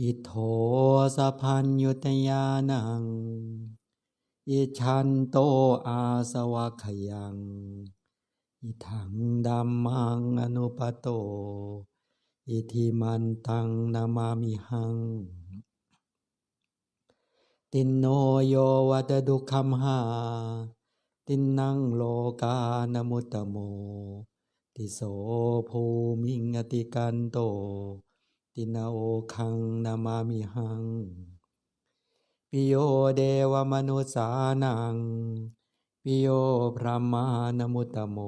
อิโทสะพันยุตยานัง อิชันโตอาสวะขยัง อิทังดัมมังอนุปโต อิทิมันตังนามามิหัง ตินโนโยวัตดุคัมหา ตินนังโลกานมุตตโม ติโสภูมิงอติกันโต ตินาโอคังนามามิหัง ปิโยเดวมนุสานัง ปิโยพระมานมุตตโม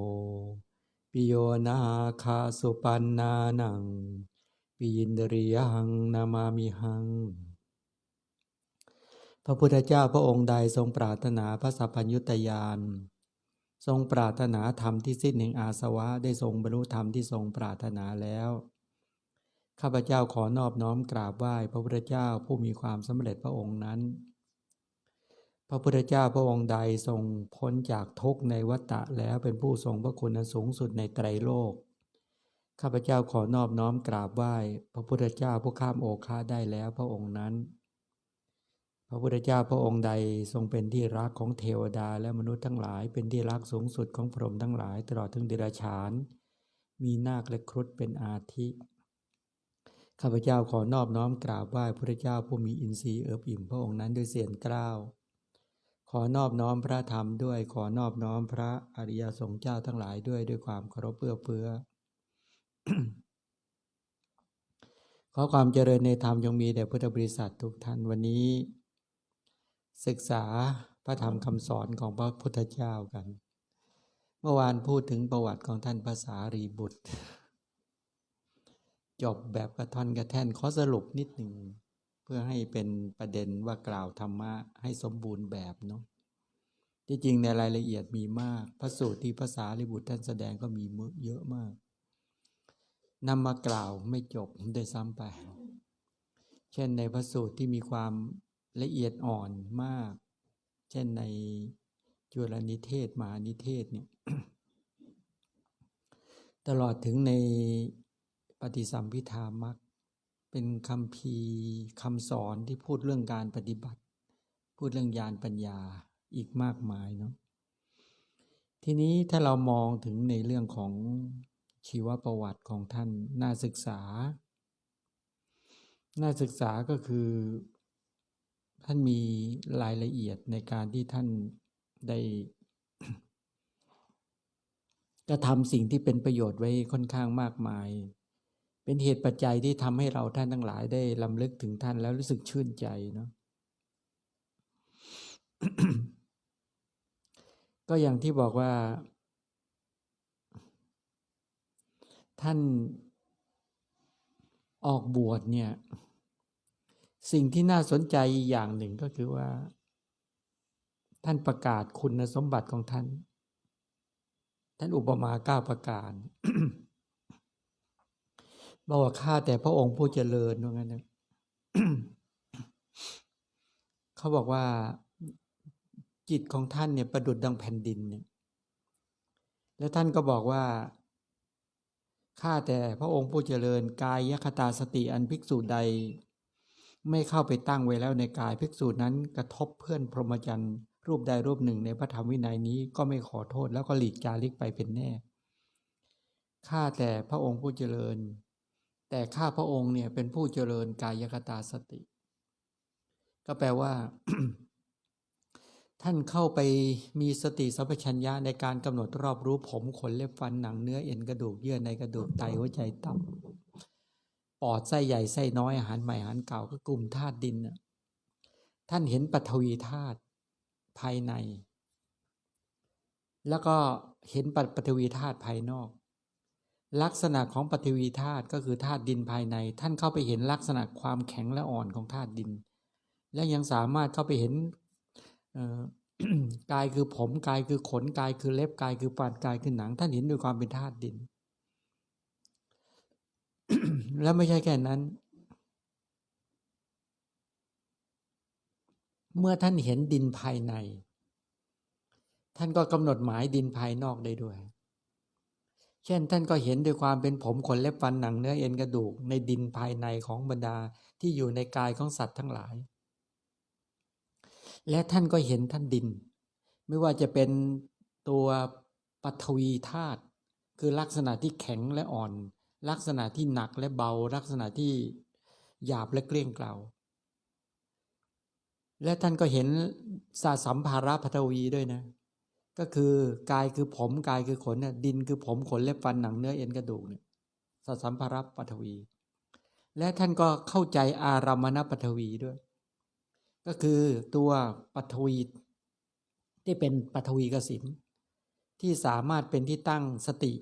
ปิโยนาคาสุปันนานัง ปิยินดริยังนามามิหัง พระพุทธเจ้าพระองค์ใดทรงปรารถนาพระสัพพัญญุตยานทรงปรารถนาธรรมที่สิ้นแห่งอาสวะได้ทรงบรรลุธรรมที่ทรงปรารถนาแล้ว ข้าพเจ้าขอนอบน้อมกราบไหว้พระพุทธเจ้าผู้มีความสำเร็จพระองค์นั้น พระพุทธเจ้าพระองค์ใดทรงพ้นจากทุกข์ในวัฏฏะแล้วเป็นผู้ทรงพระคุณอันสูงสุดในไตรโลก ข้าพเจ้าขอนอบน้อมกราบไหว้พระพุทธเจ้าผู้ข้ามโอคาได้แล้วพระองค์นั้น พระพุทธเจ้าพระองค์ใดทรงเป็นที่รักของเทวดาและมนุษย์ทั้งหลาย เป็นที่รักสูงสุดของพรหมทั้งหลาย ตลอดถึงเดรัจฉาน มีนาคและครุฑเป็นอาทิ ข้าพเจ้าขอนอบน้อมกราบไหว้พระเจ้าผู้มีอินทรีย์เอิบอิ่มพระองค์นั้นด้วยเสียงกล้าว ขอนอบน้อมพระธรรมด้วย ขอนอบน้อมพระอริยสงฆ์เจ้าทั้งหลายด้วยด้วยความเคารพเพื่อเฟื้อขอความเจริญในธรรมจงมีแด่พุทธบริษัททุกท่านวันนี้ ศึกษาพระธรรมคำสอนของพระพุทธเจ้ากัน เมื่อวานพูดถึงประวัติของท่านภาษารีบุตร จบแบบกระท่อนกระแท่นขอสรุปนิดหนึ่ง เพื่อให้เป็นประเด็นว่ากล่าวธรรมะให้สมบูรณ์แบบเนาะที่จริงในรายละเอียดมีมาก พระสูตรที่ภาษาลิบุตรท่านแสดงก็มีเยอะมากนำมากล่าวไม่จบโดยซ้ำไป เช่นในพระสูตรที่มีความละเอียดอ่อนมาก เช่นในจุลนิเทศมหานิเทศเนี่ยตลอดถึงใน ฏิสัมพิธามักเป็นคำพีคำสอนที่พูดเรื่องการปฏิบัติ พูดเรื่องญาณปัญญาอีกมากมายเนาะทีนี้ถ้าเรามองถึงในเรื่องของชีวประวัติของท่านน่าศึกษา น่าศึกษาก็คือ ท่านมีรายละเอียดในการที่ท่านได้กระทำสิ่งที่เป็นประโยชน์ไว้ค่อนข้างมากมาย เป็นเหตุปัจจัยที่ทำให้เราท่านทั้งหลายได้ลำลึกถึงท่านแล้วรู้สึกชื่นใจเนาะก็อย่างที่บอกว่า ท่านออกบวชเนี่ย สิ่งที่น่าสนใจอย่างหนึ่งก็คือว่า ท่านประกาศคุณสมบัติของท่าน ท่านอุปมาเก้าประการ บอกว่าข้าแต่พระองค์ผู้เจริญว่างั้นนะเขาบอกว่าจิตของท่านเนี่ยประดุดดังแผ่นดินเนี่ย แล้วท่านก็บอกว่าข้าแต่พระองค์ผู้เจริญกายยคตาสติอันภิกษุใด ไม่เข้าไปตั้งไว้แล้วในกายภิกษุนั้นกระทบเพื่อนพรหมจรรย์รูปใดรูปหนึ่งในพระธรรมวินัยนี้ก็ไม่ขอโทษแล้วก็หลีกจาริกไปเป็นแน่ข้าแต่พระองค์ผู้เจริญ แต่ข้าพระองค์เนี่ยเป็นผู้เจริญกายคตาสติ ก็แปลว่า ท่านเข้าไปมีสติสัมปชัญญะในการกำหนดรอบรู้ผมขนเล็บฟันหนังเนื้อเอ็นกระดูกเยื่อในกระดูกไตหัวใจตับปอดไส้ใหญ่ไส้น้อยอาหารใหม่อาหารเก่าก็กลุ่มธาตุดินน่ะท่านเห็นปฐวีธาตุภายใน แล้วก็เห็นปฐวีธาตุภายนอก ลักษณะของปฐวีธาตุก็คือธาตุดินภายใน ท่านเข้าไปเห็นลักษณะความแข็งและอ่อนของธาตุดิน และยังสามารถเข้าไปเห็นกายคือผมกายคือขนกายคือเล็บกายคือฟันกายคือหนัง ท่านเห็นด้วยความเป็นธาตุดิน แล้วไม่ใช่แค่นั้น เมื่อท่านเห็นดินภายใน ท่านก็กำหนดหมายดินภายนอกได้ด้วย เช่นท่านก็เห็นด้วยความเป็นผมขนเล็บฟันหนังเนื้อเอ็นกระดูกในดินภายในของบรรดาที่อยู่ในกายของสัตว์ทั้งหลาย และท่านก็เห็นท่านดิน ไม่ว่าจะเป็นตัวปฐวีธาตุคือลักษณะที่แข็งและอ่อน ลักษณะที่หนักและเบา ลักษณะที่หยาบและเกลี้ยงเกลาและท่านก็เห็นสาสัมภาระปฐวีด้วยนะ ก็คือกายคือผมกายคือขนเนี่ยดินคือผมขนเล็บฟันหนังเนื้อเอ็นกระดูกเนี่ยสสัมภาระปฐวี และท่านก็เข้าใจอารามณปฐวีด้วย ก็คือตัวปฐวีที่เป็นปฐวีกสินที่สามารถเป็นที่ตั้งสติ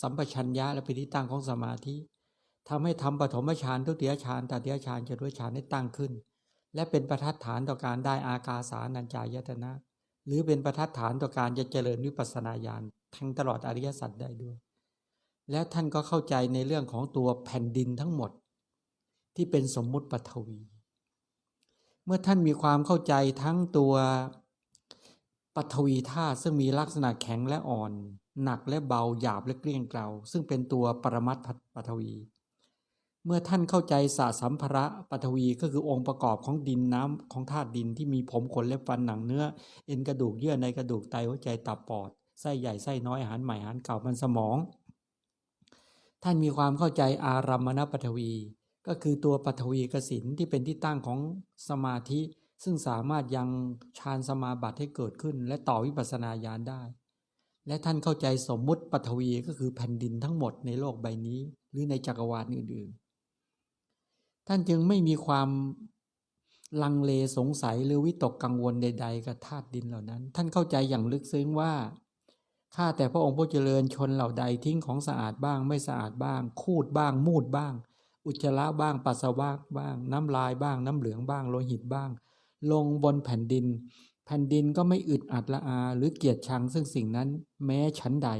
สัมปชัญญะและเป็นที่ตั้งของสมาธิทำให้ทำปฐมฌานทุติยฌานตติยฌานจตุตฌานให้ตั้งขึ้น และเป็นประทัดฐานต่อการได้อากาสานัญจายตนะ หรือเป็นประทัดฐานต่อการจะเจริญวิปัสสนาญาณทั้งตลอดอริยสัจได้ด้วย และท่านก็เข้าใจในเรื่องของตัวแผ่นดินทั้งหมด ที่เป็นสมมุติปฐวี เมื่อท่านมีความเข้าใจทั้งตัวปฐวีธาตุซึ่งมีลักษณะแข็งและอ่อน หนักและเบาหยาบและเกลี้ยงเกลาซึ่งเป็นตัวปรมัตถปฐวี เมื่อท่านเข้าใจสสัมภระปฐวีก็คือองค์ประกอบของดินน้ำของธาตุดินที่มีผมขนเล็บฟันหนังเนื้อ เอ็นกระดูกเยื่อในกระดูกไตหัวใจตับปอดไส้ใหญ่ไส้น้อยอาหารใหม่อาหารเก่ามันสมอง ท่านมีความเข้าใจอารัมมณปฐวี ก็คือตัวปฐวีกสินที่เป็นที่ตั้งของสมาธิ ซึ่งสามารถยังฌานสมาบัติให้เกิดขึ้น และต่อวิปัสสนาญาณได้ และท่านเข้าใจสมมุติปฐวีก็คือแผ่นดินทั้งหมดในโลกใบนี้ หรือในจักรวาลอื่นๆ ท่านจึงไม่มีความลังเลสงสัยหรือวิตกกังวลใด ๆ กับธาตุดินเหล่านั้น ท่านเข้าใจอย่างลึกซึ้งว่าข้าแต่พระองค์ผู้เจริญชนเหล่าใดทิ้งของสะอาดบ้าง ไม่สะอาดบ้าง คูดบ้าง มูดบ้าง อุจจาระบ้างปัสสาวะบ้าง น้ำลายบ้าง น้ำเหลืองบ้างโลหิตบ้าง ลงบนแผ่นดิน แผ่นดินก็ไม่อึดอัดละอา หรือเกียดชังซึ่งสิ่งนั้น แม้ชั้นใด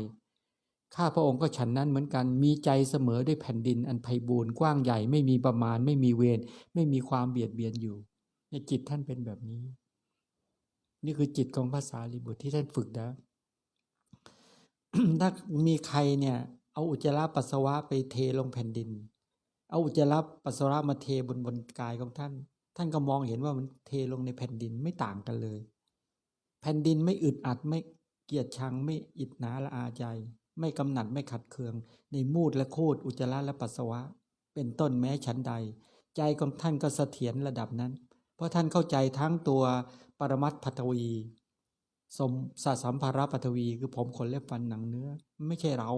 ข้าพระองค์ก็ฉันนั้นเหมือนกันมีใจเสมอด้วยแผ่นดินอันไพบูรณ์กว้างใหญ่ไม่มีประมาณ ไม่มีเวรไม่มีความเบียดเบียนอยู่ในจิตท่านเป็นแบบนี้ นี่คือจิตของภาษาลิบุตรที่ท่านฝึกนะถ้ามีใครเนี่ย เอาอุจจาระปัสสาวะไปเทลงแผ่นดิน เอาอุจจาระปัสสาวะมาเทบนบนกายของท่าน ท่านก็มองเห็นว่ามันเทลงในแผ่นดินไม่ต่างกันเลย แผ่นดินไม่อึดอัดไม่เกียดชังไม่อิดหนาละอาใจ ไม่กำหนัดไม่ขัดเคือง ในมูดและโคดอุจจาระและปัสสาวะ เป็นต้นแม้ชั้นใด ใจของท่านก็เสถียรระดับนั้น เพราะท่านเข้าใจทั้งตัวปรมัตถพัทวี สมสสัมภาระปฐวีคือผมขนเล็บฟันหนังเนื้อ ไม่ใช่เรา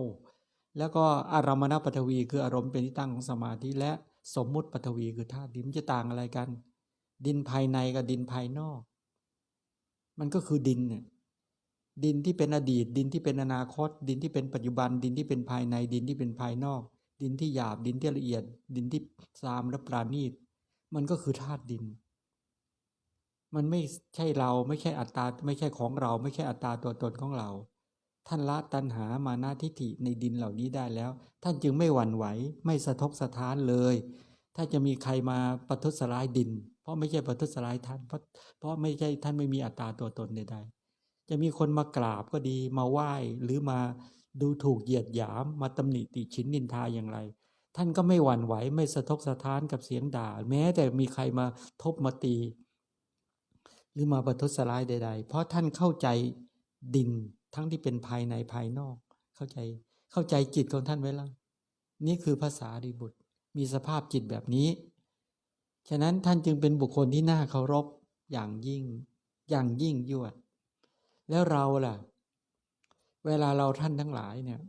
แล้วก็อารามณปฐวีคืออารมณ์เป็นที่ตั้งของสมาธิและสมมุติปฐวีคือธาตุดินจะต่างอะไรกัน ดินภายในกับดินภายนอก มันก็คือดินเนี่ย ดินที่เป็นอดีต ดินที่เป็นอนาคต ดินที่เป็นปัจจุบัน ดินที่เป็นภายในดินที่เป็นภายนอก ดินที่หยาบดินที่ละเอียด ดินที่ซามและปราณีต มันก็คือธาตุดิน มันไม่ใช่เราไม่ใช่อัตตาไม่ใช่ของเรา ไม่ใช่อัตตาตัวตนของเรา ท่านละตัณหามานาทิฏฐิในดินเหล่านี้ได้แล้ว ท่านจึงไม่หวั่นไหว ไม่สะทกสะท้านเลย ถ้าจะมีใครมาประทุษร้ายดิน เพราะไม่ใช่ประทุษร้ายท่านเพราะเพราะไม่ใช่ท่านไม่มีอัตตาตัวตนใดๆ จะมีคนมากราบก็ดีมาไหว้หรือมาดูถูกเหยียดหยามมาตำหนิติชินนินทาอย่างไร ท่านก็ไม่หวั่นไหวไม่สะทกสะท้านกับเสียงด่า แม้แต่มีใครมาทบมาตี หรือมาประทุษร้ายใด ๆ เพราะท่านเข้าใจดินทั้งที่เป็นภายในภายนอก เข้าใจเข้าใจจิตของท่านไว้แล้วนี่คือภาษาดีบุตร มีสภาพจิตแบบนี้ ฉะนั้นท่านจึงเป็นบุคคลที่น่าเคารพอย่างยิ่ง อย่างยิ่งยวด แล้วเราล่ะ เวลาเราท่านทั้งหลายเนี่ย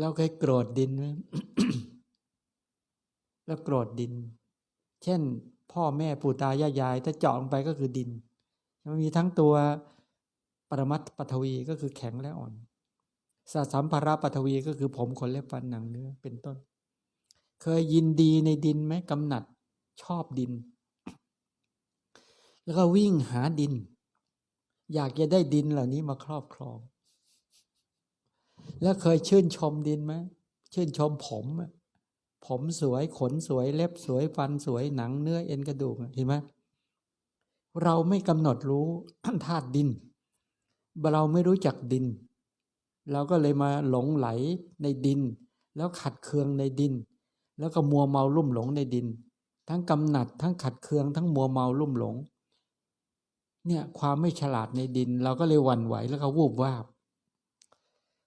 เราเคยโกรธดินไหมแล้วโกรธดิน เช่น พ่อแม่ปู่ตายายยาย ถ้าเจาะลงไปก็คือดิน มันมีทั้งตัวปรมัตปฐวีก็คือแข็งและอ่อนสสัมภาระปฐวีก็คือผมขนเล็บฟันหนังเนื้อเป็นต้น เคยยินดีในดินไหมกำหนัดชอบดิน แล้วก็วิ่งหาดิน อยากจะได้ดินเหล่านี้มาครอบครอง แล้วเคยชื่นชมดินไหมชื่นชมผมอะผมสวยขนสวยเล็บสวยฟันสวยหนังเนื้อเอ็นกระดูกเห็นไหมเราไม่กำหนดรู้ธาตุดิน เราไม่รู้จักดิน เราก็เลยมาหลงไหลในดิน แล้วขัดเคืองในดิน แล้วก็มัวเมาลุ่มหลงในดิน ทั้งกำหนัดทั้งขัดเคืองทั้งมัวเมาลุ่มหลง เนี่ยความไม่ฉลาดในดิน เราก็เลยหวั่นไหวแล้วก็วูบวาบ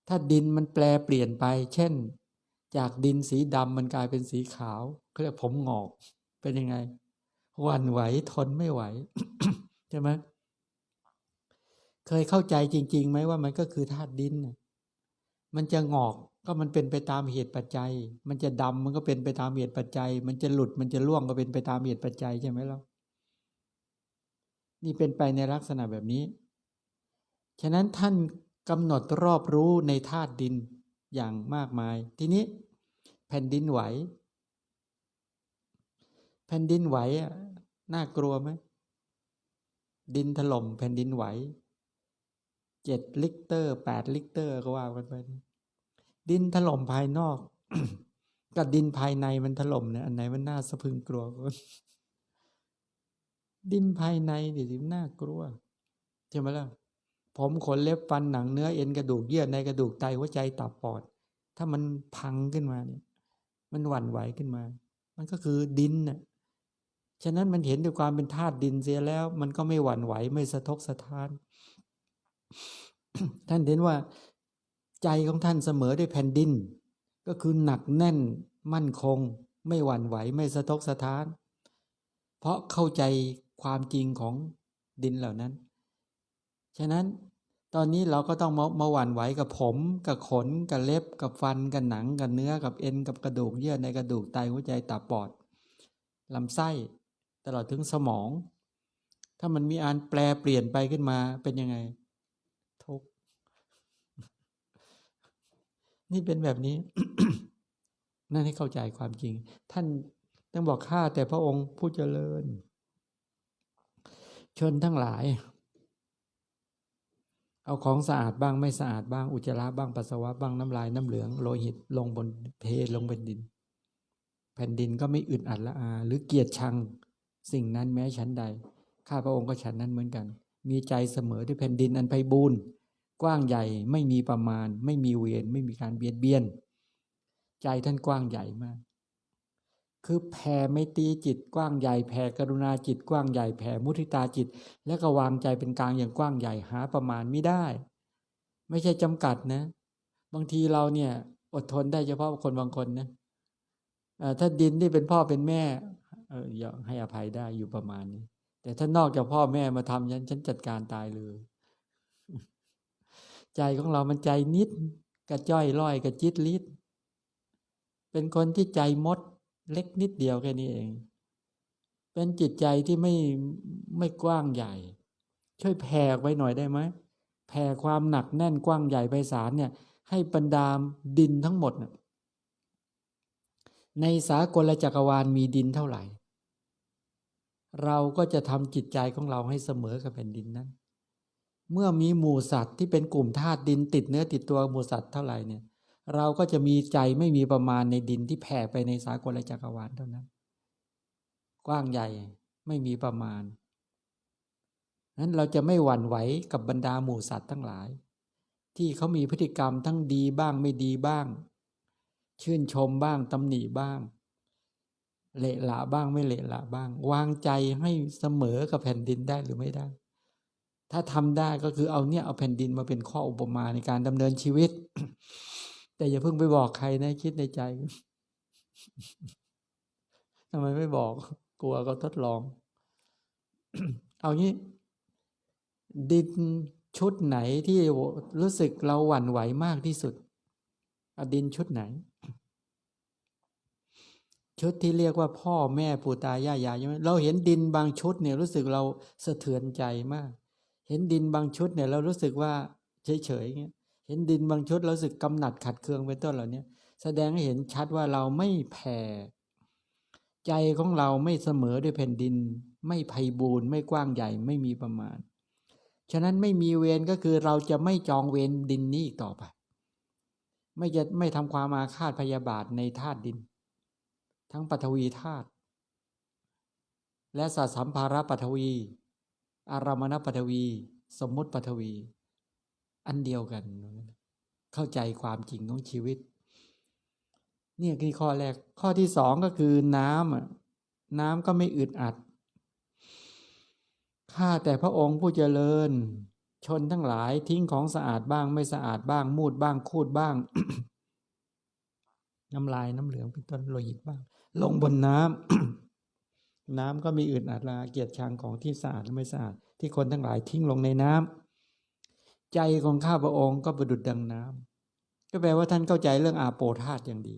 ถ้าดินมันแปลเปลี่ยนไป เช่น จากดินสีดำมันกลายเป็นสีขาวเขาเรียกผมงอกเป็นยังไงหวั่นไหวทนไม่ไหวใช่ไหมเคยเข้าใจจริงๆไหมว่ามันก็คือธาตุดิน มันจะงอกก็มันเป็นไปตามเหตุปัจจัย มันจะดำมันก็เป็นไปตามเหตุปัจจัย มันจะหลุดมันจะล่วงก็เป็นไปตามเหตุปัจจัยใช่ไหมล่ะ นี่เป็นไปในลักษณะแบบนี้ ฉะนั้นท่านกำหนดรอบรู้ในธาตุดินอย่างมากมาย ทีนี้แผ่นดินไหว แผ่นดินไหวอะน่ากลัวไหม ดินถล่มแผ่นดินไหวเจ็ดลิกเตอร์แปดลิกเตอร์ก็ว่ากันไป ดินถล่มภายนอก กับดินภายในมันถล่มเนี่ยอันไหนมันน่าสะพึงกลัวกว่า ดินภายในดิสิน่ากลัวใช่ไหมล่ะผมขนเล็บฟันหนังเนื้อเอ็นกระดูกเยื่อในกระดูกไตหัวใจตับปอด ถ้ามันพังขึ้นมาเนี่ย มันหวั่นไหวขึ้นมา มันก็คือดินน่ะฉะนั้นมันเห็นด้วยความเป็นธาตุดินเสียแล้ว มันก็ไม่หวั่นไหวไม่สะทกสะท้าน ท่านเห็นว่า ใจของท่านเสมอด้วยแผ่นดิน ก็คือหนักแน่น มั่นคง ไม่หวั่นไหว ไม่สะทกสะท้าน เพราะเข้าใจ ความจริงของดินเหล่านั้น ฉะนั้นตอนนี้เราก็ต้องมามาหวั่นไหวกับผม กับขน กับเล็บ กับฟัน กับหนัง กับเนื้อ กับเอ็น กับกระดูกเยื่อในกระดูกไตหัวใจตับปอดลำไส้ตลอดถึงสมอง ถ้ามันมีอันแปลเปลี่ยนไปขึ้นมาเป็นยังไง ทุกนี่เป็นแบบนี้ นั่นให้เข้าใจความจริง ท่านต้องบอกข้าแต่พระองค์ผู้เจริญ ชนทั้งหลาย เอาของสะอาดบ้างไม่สะอาดบ้างอุจจาระบ้างปัสสาวะบ้างน้ำลายน้ำเหลืองโลหิตลงบนเพลงบนดิน แผ่นดินก็ไม่อึดอัดละอา หรือเกียดชังสิ่งนั้นแม้ชั้นใด ข้าพระองค์ก็ฉันนั้นเหมือนกัน มีใจเสมอด้วยแผ่นดินอันไพบูรณ์กว้างใหญ่ไม่มีประมาณ ไม่มีเวรไม่มีการเบียดเบียน ใจท่านกว้างใหญ่มาก คือแผ่ไม่ตีจิตกว้างใหญ่แผ่กรุณาจิตกว้างใหญ่แผ่มุทิตาจิต แล้วก็วางใจเป็นกลางอย่างกว้างใหญ่หาประมาณไม่ได้ ไม่ใช่จำกัดนะ บางทีเราเนี่ย อดทนได้เฉพาะคนบางคนนะถ้าดินที่เป็นพ่อเป็นแม่เอออย่าให้อภัยได้อยู่ประมาณนี้ แต่ถ้านอกจากพ่อแม่มาทำฉันฉันจัดการตายเลย ใจของเรามันใจนิด กระจ้อยร้อยกระจิตลิดเป็นคนที่ใจมด เล็กนิดเดียวแค่นี้เอง เป็นจิตใจที่ไม่ไม่กว้างใหญ่ ช่วยแผ่ไว้หน่อยได้ไหมแผ่ความหนักแน่นกว้างใหญ่ไพศาลเนี่ย ให้บรรดาดินทั้งหมดนในสากลจักรวาลมีดินเท่าไหร่ เราก็จะทำจิตใจของเราให้เสมอกับแผ่นดินนั้น เมื่อมีหมู่สัตว์ที่เป็นกลุ่มธาตุดินติดเนื้อติดตัวหมู่สัตว์เท่าไหร่เนี่ย เราก็จะมีใจไม่มีประมาณในดินที่แผ่ไปในสากลจักรวาลเท่านั้น กว้างใหญ่ไม่มีประมาณนั้นเราจะไม่หวั่นไหวกับบรรดาหมู่สัตว์ทั้งหลาย ที่เขามีพฤติกรรมทั้งดีบ้างไม่ดีบ้าง ชื่นชมบ้างตำหนิบ้าง เละละบ้างไม่เละละบ้าง วางใจให้เสมอกับแผ่นดินได้หรือไม่ได้ ถ้าทำได้ก็คือเอาเนี่ยเอาแผ่นดินมาเป็นข้ออุปมาในการดำเนินชีวิต แต่อย่าเพิ่งไปบอกใครนะ คิดในใจทำไมไม่บอก กลัวก็ทดลอง เอางี้ ดินชุดไหนที่รู้สึกเราหวั่นไหวมากที่สุดอดินชุดไหน ชุดที่เรียกว่าพ่อแม่ปู่ตายายยายใช่ไหมเราเห็นดินบางชุดเนี่ยรู้สึกเราสะเทือนใจมาก เห็นดินบางชุดเนี่ย เรารู้สึกว่าเฉยๆเงี้ย เห็นดินบางชุดเราสึกกำหนัดขัดเคืองเป็นต้นเหล่านี้แสดงให้เห็นชัดว่าเราไม่แผ่ ใจของเราไม่เสมอด้วยแผ่นดิน ไม่ไพ่บูรณ์ไม่กว้างใหญ่ไม่มีประมาณ ฉะนั้นไม่มีเวรก็คือเราจะไม่จองเวรดินนี้อีกต่อไป ไม่จะไม่ทำความอาฆาตพยาบาทในธาตุดิน ทั้งปฐวีธาตุและสัสัมภาระปฐวี อารามณปฐวี สมมุติปฐวี อันเดียวกัน เข้าใจความจริงของชีวิต เนี่ยคือข้อแรก ข้อที่สองก็คือน้ำอะน้ำก็ไม่อึดอัด ข้าแต่พระองค์ผู้เจริญ ชนทั้งหลายทิ้งของสะอาดบ้าง ไม่สะอาดบ้าง มูดบ้าง คูดบ้าง น้ำลายน้ำเหลืองเป็นต้นโลหิตบ้าง ลงบนน้ำน้ำก็มีอึดอัดละอาเกียรติชังของที่สะอาดและไม่สะอาดที่คนทั้งหลายทิ้งลงในน้ำ ใจของข้าพระองค์ก็ประดุดดังน้ำก็แปลว่าท่านเข้าใจเรื่องอาโปธาตอย่างดี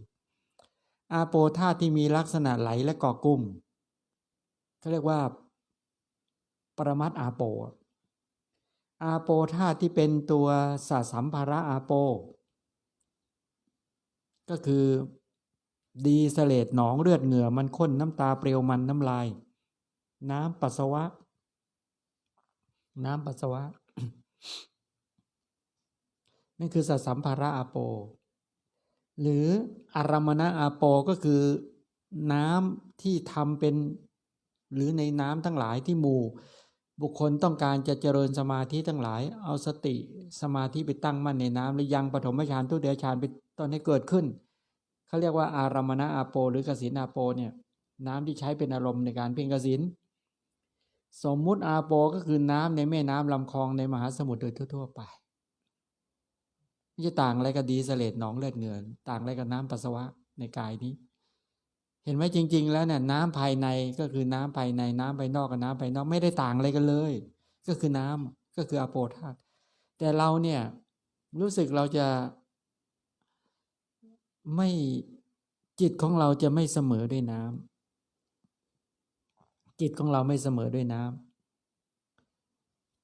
อาโปธาตที่มีลักษณะไหลและก่อกลุ่มเขาเรียกว่า ปรมัตอาโป อาโปธาตุที่เป็นตัวสาสัมภาระอาโป ก็คือดีเสเลดหนองเลือดเหงื่อมันข้นน้ำตาเปรียวมันน้ำลาย น้ำปัสสาวะ น้ำปัสสาวะ นั่นคือสสัมภาระอาโป หรืออารมณะอาโปก็คือน้ำที่ทำเป็น หรือในน้ำทั้งหลายที่หมู่ บุคคลต้องการจะเจริญสมาธิทั้งหลาย เอาสติสมาธิไปตั้งมั่นในน้ำหรือยังปฐมฌานทุติยฌานเป็นต้นให้เกิดขึ้นเขาเรียกว่าอารมณะอาโป หรือกสินอาโปเนี่ยน้ำที่ใช้เป็นอารมณ์ในการเพ่งกสินสมมุติอาโปก็คือน้ำในแม่น้ำลำคลองในมหาสมุทรโดยทั่ว ๆ ไป ไม่จะต่างอะไรกับดีเสเลดหนองเลือดเหงื่อต่างอะไรกับน้ำปัสสาวะในกายนี้ เห็นไหมจริง ๆ แล้วเนี่ยน้ำภายในก็คือน้ำภายในน้ำภายนอกกับน้ำภายนอกไม่ได้ต่างอะไรกันเลย ก็คือน้ำก็คืออโปธาตุแต่เราเนี่ยรู้สึกเราจะไม่จิตของเราจะไม่เสมอด้วยน้ำจิตของเราไม่เสมอด้วยน้ำ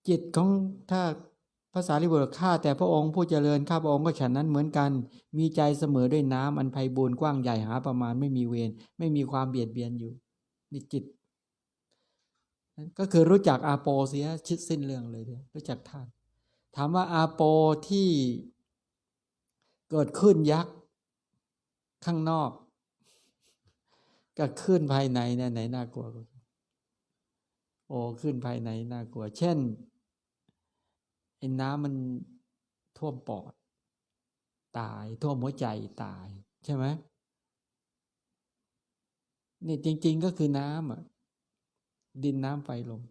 จิตของถ้า ภาษาลิบุตรข้าแต่พระองค์ผู้เจริญข้าพระองค์ก็ฉันนั้นเหมือนกัน มีใจเสมอด้วยน้ำอันไพบูรณ์กว้างใหญ่หาประมาณไม่มีเวรไม่มีความเบียดเบียนอยู่นี่จิต ก็คือรู้จักอาโปเสียชิดสิ้นเรื่องเลยเนี่ยรู้จักธาตุถามว่าอาโปที่เกิดขึ้นยักษ์ข้างนอกกับขึ้นภายในเนี่ยไหนน่ากลัวกว่าโอ้ขึ้นภายในน่ากลัว เช่น ไอ้น้ำมันท่วมปอด ตายท่วมหัวใจตาย ใช่ไหมนี่จริง ๆก็คือน้ำอะดินน้ำไฟลม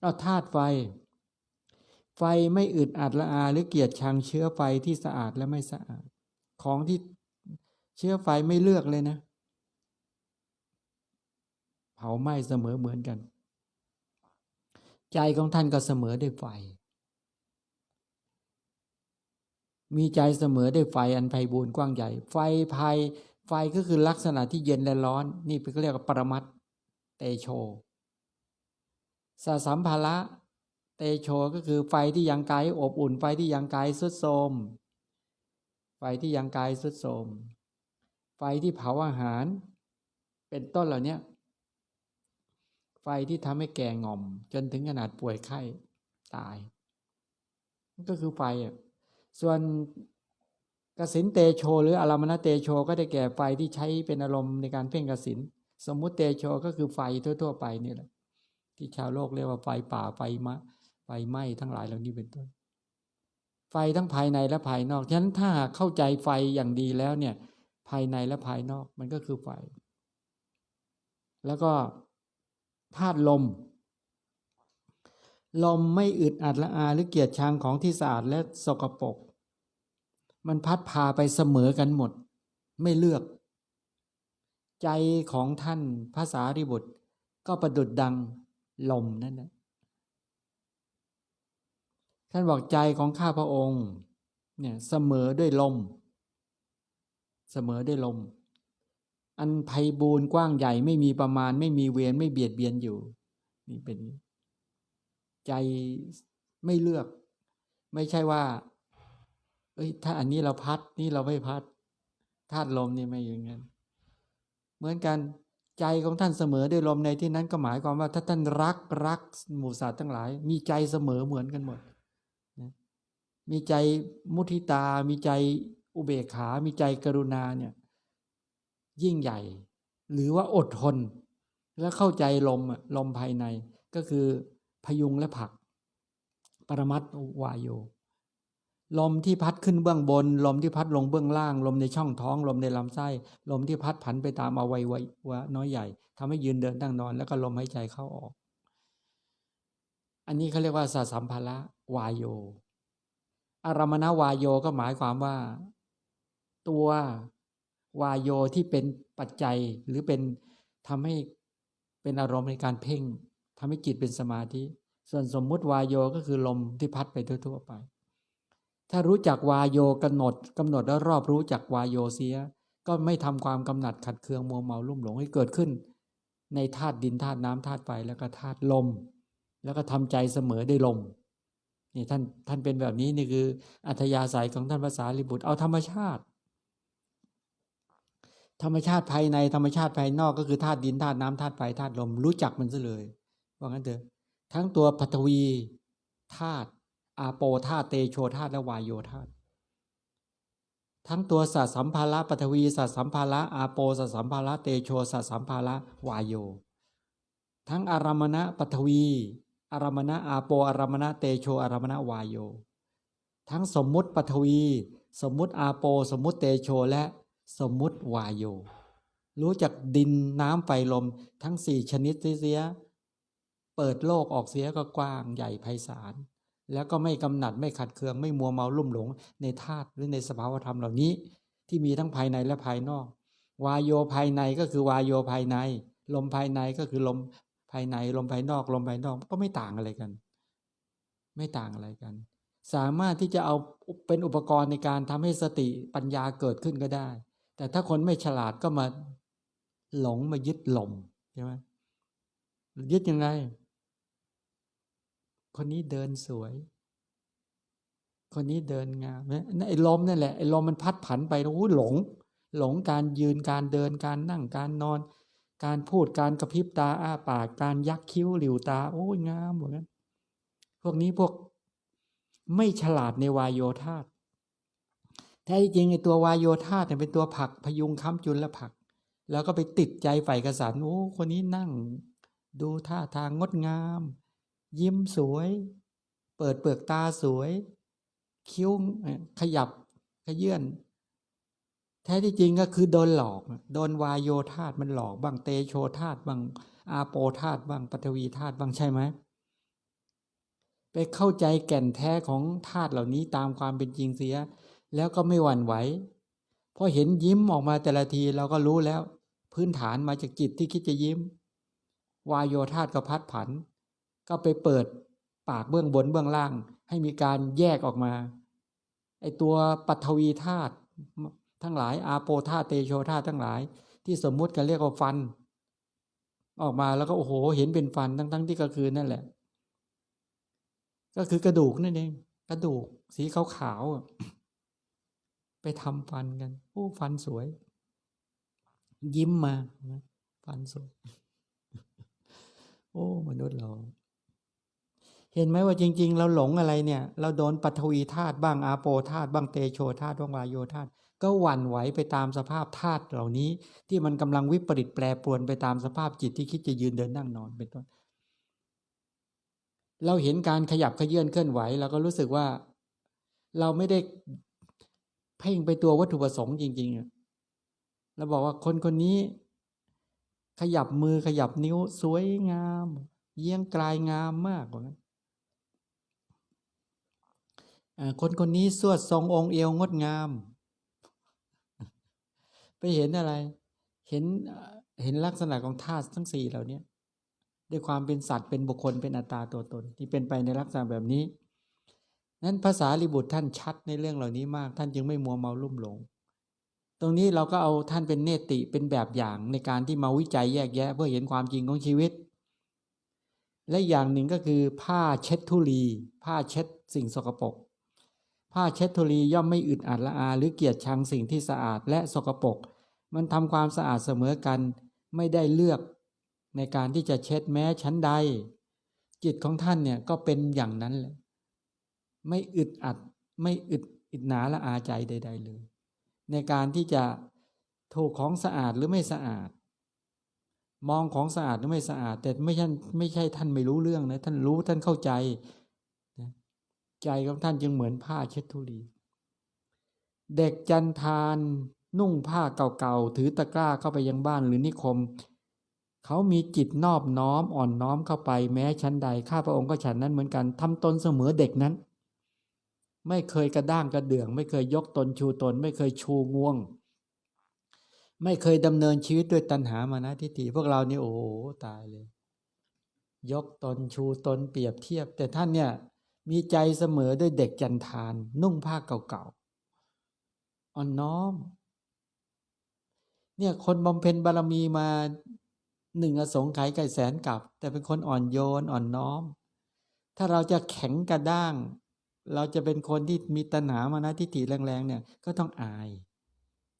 เอาธาตุไฟ ไฟไม่อึดอัดละอา หรือเกียดชังเชื้อไฟที่สะอาดและไม่สะอาด ของที่เชื้อไฟไม่เลือกเลยนะ เผาไหม้เสมอเหมือนกัน ใจของท่านก็เสมอด้วยไฟ มีใจเสมอด้วยไฟอันไพบูรณ์กว้างใหญ่ ไฟภัยไฟก็คือลักษณะที่เย็นและร้อน นี่เป็นเรียกว่าปรมัตเตโชสสัมภาระเตโชก็คือไฟที่ยังกายอบอุ่นไฟที่ยังกายสุดโทมไฟที่ยังกายสุดโทมไฟที่เผาอาหาร เป็นต้นเหล่านี้ไฟที่ทำให้แก่งอม จนถึงขนาดป่วยไข้ตาย ก็คือไฟอะ ส่วนกสินเตโช หรืออารามณเตโชก็ได้แก่ไฟที่ใช้เป็นอารมณ์ในการเพ่งกสินสมมุติเตโชก็คือไฟทั่ว ๆ ไปนี่แหละ ที่ชาวโลกเรียกว่าไฟป่าไฟมะไฟไหม้ทั้งหลายเหล่านี้เป็นต้น ไฟทั้งภายในและภายนอกฉะนั้นถ้าเข้าใจไฟอย่างดีแล้วเนี่ย ภายในและภายนอกมันก็คือไฟ แล้วก็ธาตุลม ลมไม่อึดอัดละอาหรือเกียดชังของที่สะอาดและสกปรกมันพัดพาไปเสมอกันหมด ไม่เลือก ใจของท่านภาษาริบุตร ก็ประดุดดังลมนั่นนะท่านบอกใจของข้าพระองค์ เนี่ยเสมอด้วยลม เสมอด้วยลม อันไพบูรณ์กว้างใหญ่ไม่มีประมาณไม่มีเวรไม่เบียดเบียนอยู่ นี่เป็น ใจไม่เลือก ไม่ใช่ว่า เอ้ย ถ้าอันนี้เราพัด นี่เราไม่พัดธาตุลมนี่ไม่อย่างนั้นเหมือนกันใจของท่านเสมอด้วยลมในที่นั้นก็หมายความว่าถ้าท่านรักรักหมู่สัตว์ทั้งหลาย มีใจเสมอเหมือนกันหมดมีใจมุทิตา มีใจอุเบกขา มีใจกรุณาเนี่ยยิ่งใหญ่ หรือว่าอดทน และเข้าใจลมลมภายในก็คือ พยุงและผัก ปรมัตวายโย ลมที่พัดขึ้นเบื้องบน ลมที่พัดลงเบื้องล่าง ลมในช่องท้อง ลมในลำไส้ ลมที่พัดผันไปตามอวัยวะน้อยใหญ่ทำให้ยืนเดินตั้งนอน แล้วก็ลมหายใจเข้าออก อันนี้เขาเรียกว่าสสัมภาระวายโย อารมณวายโยก็หมายความว่า ตัววายโยที่เป็นปัจจัยหรือเป็นทำให้เป็นอารมณ์ในการเพ่ง ทำให้จิตเป็นสมาธิ ส่วนสมมุติวายโยก็คือลมที่พัดไปทั่วๆไป ถ้ารู้จักวายโยกำหนดกำหนดแล้วรอบรู้จักวายโยเสีย ก็ไม่ทำความกำหนัดขัดเคืองมัวเมาลุ่มหลงให้เกิดขึ้น ในธาตุดินธาตุน้ำธาตุไฟแล้วก็ธาตุลม แล้วก็ทำใจเสมอได้ลมนี่ท่านท่านเป็นแบบนี้นี่คือ อัธยาศัยของท่านภาษาลิบุตรเอาธรรมชาติ ธรรมชาติภายในธรรมชาติภายนอกก็คือธาตุดินธาตุน้ำธาตุไฟธาตุลมรู้จักมันซะเลย ว่างั้นเถอะทั้งตัวปฐวีธาตุอาโปธาตุเตโชธาตุและวายโยธาตุทั้งตัวสัตสัมภาระปฐวีสัตสัมภาระอาโปสัตสัมภาระเตโชสัตสัมภาระวายโย ทั้งอารมณะปฐวีอารมณะอาโปอารมณะเตโชอารมณะวายโย ทั้งสมมุติปฐวี สมมุติอาโป สมมุติเตโชและสมมุติวายโย รู้จักดินน้ำไฟลมทั้งสี่ชนิดเสีย เปิดโลกออกเสียก็กว้างใหญ่ไพศาลแล้วก็ไม่กำหนัดไม่ขัดเคืองไม่มัวเมาลุ่มหลงในธาตุหรือในสภาวธรรมเหล่านี้ ที่มีทั้งภายในและภายนอก วายโยภายในก็คือวายโยภายใน ลมภายในก็คือลมภายในลมภายนอกลมภายนอกก็ไม่ต่างอะไรกัน ไม่ต่างอะไรกัน สามารถที่จะเอาเป็นอุปกรณ์ในการทำให้สติปัญญาเกิดขึ้นก็ได้ แต่ถ้าคนไม่ฉลาดก็มาหลงมายึดลมใช่ไหมยึดยังไง คนนี้เดินสวย คนนี้เดินงามนะไอ้ลมนั่นแหละไอ้ลมมันพัดผันไปโอ้โหหลง หลงการยืนการเดินการนั่งการนอน การพูดการกระพริบตาอ้าปากการยักคิ้วหลิวตา โอ้ยงามหมดนั้นพวกนี้พวกไม่ฉลาดในวายโยธาแท้จริงไอ้ตัววายโยธาเนี่ยเป็นตัวผักพยุงค้ำจุนและผัก แล้วก็ไปติดใจใฝ่กระสันโอ้คนนี้นั่ง ดูท่าทางงดงาม ยิ้มสวย เปิดเปลือกตาสวย คิ้วขยับขยื่นแท้ที่จริงก็คือโดนหลอก โดนวายโยธาตมันหลอกบ้างเตโชธาตบ้างอาโปธาตบ้างปฐวีธาตบ้างใช่ไหมไปเข้าใจแก่นแท้ของธาตุเหล่านี้ตามความเป็นจริงเสีย แล้วก็ไม่หวั่นไหวพอเห็นยิ้มออกมาแต่ละทีเราก็รู้แล้ว พื้นฐานมาจากจิตที่คิดจะยิ้ม วายโยธาตก็พัดผัน ก็ไปเปิดปากเบื้องบนเบื้องล่าง ให้มีการแยกออกมาไอตัวปัทวีธาตุทั้งหลายอาโปธาตุเตโชธาตุทั้งหลาย ที่สมมุติกันเรียกว่าฟัน ออกมาแล้วก็โอ้โหเห็นเป็นฟันทั้งๆที่ก็คือนั่นแหละ ก็คือกระดูกนั่นเองกระดูก สีขาวๆไปทำฟันกันโอ้ฟันสวย ยิ้มมาฟันสวย โอ้ มนุษย์เรา เห็นไหมว่าจริง ๆ เราหลงอะไรเนี่ย เราโดนปัทวีธาตุบ้างอาโปธาตุบ้างเตโชธาตุบ้างวายโยธาตุก็หวั่นไหวไปตามสภาพธาตุเหล่านี้ ที่มันกำลังวิปริตแปรปรวนไปตามสภาพจิตที่คิดจะยืนเดินนั่งนอนเป็นต้นเราเห็นการขยับขยื่นเคลื่อนไหวเราก็รู้สึกว่า เราไม่ได้เพ่งไปตัววัตถุประสงค์จริงๆเราบอกว่าคนคนนี้ ขยับมือขยับนิ้วสวยงาม เยี่ยงกลายงามมากกว่านั้น คนคนนี้สวดทรงองค์เอวงดงาม ไปเห็นอะไร เห็นเห็นลักษณะของธาตุทั้งสี่เหล่านี้ด้วยความเป็นสัตว์เป็นบุคคลเป็นอัตตาตัวตน ที่เป็นไปในลักษณะแบบนี้ นั้นภาษาลิบุตรท่านชัดในเรื่องเหล่านี้มาก ท่านจึงไม่มัวเมาลุ่มหลง ตรงนี้เราก็เอาท่านเป็นเนติเป็นแบบอย่างในการที่มาวิจัยแยกแยะ เพื่อเห็นความจริงของชีวิต และอย่างหนึ่งก็คือผ้าเช็ดทุลี ผ้าเช็ดสิ่งสกปรก ผ้าเช็ดทุลีย่อมไม่อึดอัดละอาหรือเกียจชังสิ่งที่สะอาดและสกปรกมันทำความสะอาดเสมอกันไม่ได้เลือกในการที่จะเช็ดแม้ชั้นใด จิตของท่านเนี่ยก็เป็นอย่างนั้นแหละไม่อึดอัดไม่อึดอิดหนาละอาใจใด ๆ เลย ในการที่จะถูกของสะอาดหรือไม่สะอาด มองของสะอาดหรือไม่สะอาด แต่ไม่ใช่ไม่ใช่ท่านไม่รู้เรื่องนะท่านรู้ท่านเข้าใจ ใจของท่านจึงเหมือนผ้าเช็ดธุลี เด็กจันทานนุ่งผ้าเก่าๆ ถือตะกร้าเข้าไปยังบ้านหรือนิคม เขามีจิตนอบน้อมอ่อนน้อมเข้าไปแม้ชั้นใด ข้าพระองค์ก็ฉันนั้นเหมือนกันทำตนเสมอเด็กนั้น ไม่เคยกระด้างกระเดื่อง ไม่เคยยกตนชูตน ไม่เคยชูงวง ไม่เคยดำเนินชีวิตด้วยตัณหามานะทิฏฐิพวกเรานี่โอ้โหตายเลย ยกตนชูตนเปรียบเทียบ แต่ท่านเนี่ย มีใจเสมอด้วยเด็กจันทาน นุ่งผ้าเก่าๆอ่อนน้อม เนี่ยคนบำเพ็ญบารมีมาหนึ่งอสงไขยไก่แสนกับ แต่เป็นคนอ่อนโยนอ่อนน้อม ถ้าเราจะแข็งกระด้าง เราจะเป็นคนที่มีตัณหามานะทิฏฐิแรงๆเนี่ยก็ต้องอาย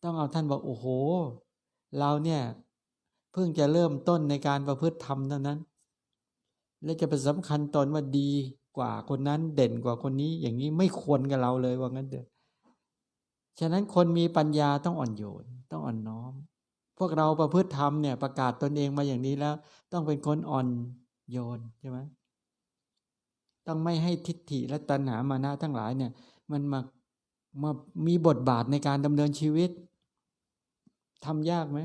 ต้องเอาท่านบอกโอ้โห เราเนี่ยเพิ่งจะเริ่มต้นในการประพฤติธรรมเท่านั้น และจะไปสำคัญตนว่าดี กว่าคนนั้นเด่นกว่าคนนี้ อย่างนี้ไม่ควรกับเราเลยว่างั้นเถอะฉะนั้นคนมีปัญญาต้องอ่อนโยน ต้องอ่อนน้อม พวกเราประพฤติธรรมเนี่ยประกาศตนเองมาอย่างนี้แล้ว ต้องเป็นคนอ่อนโยนใช่ไหมต้องไม่ให้ทิฏฐิและตัณหามานะทั้งหลายเนี่ย มันมามามีบทบาทในการดำเนินชีวิตทำยากไหม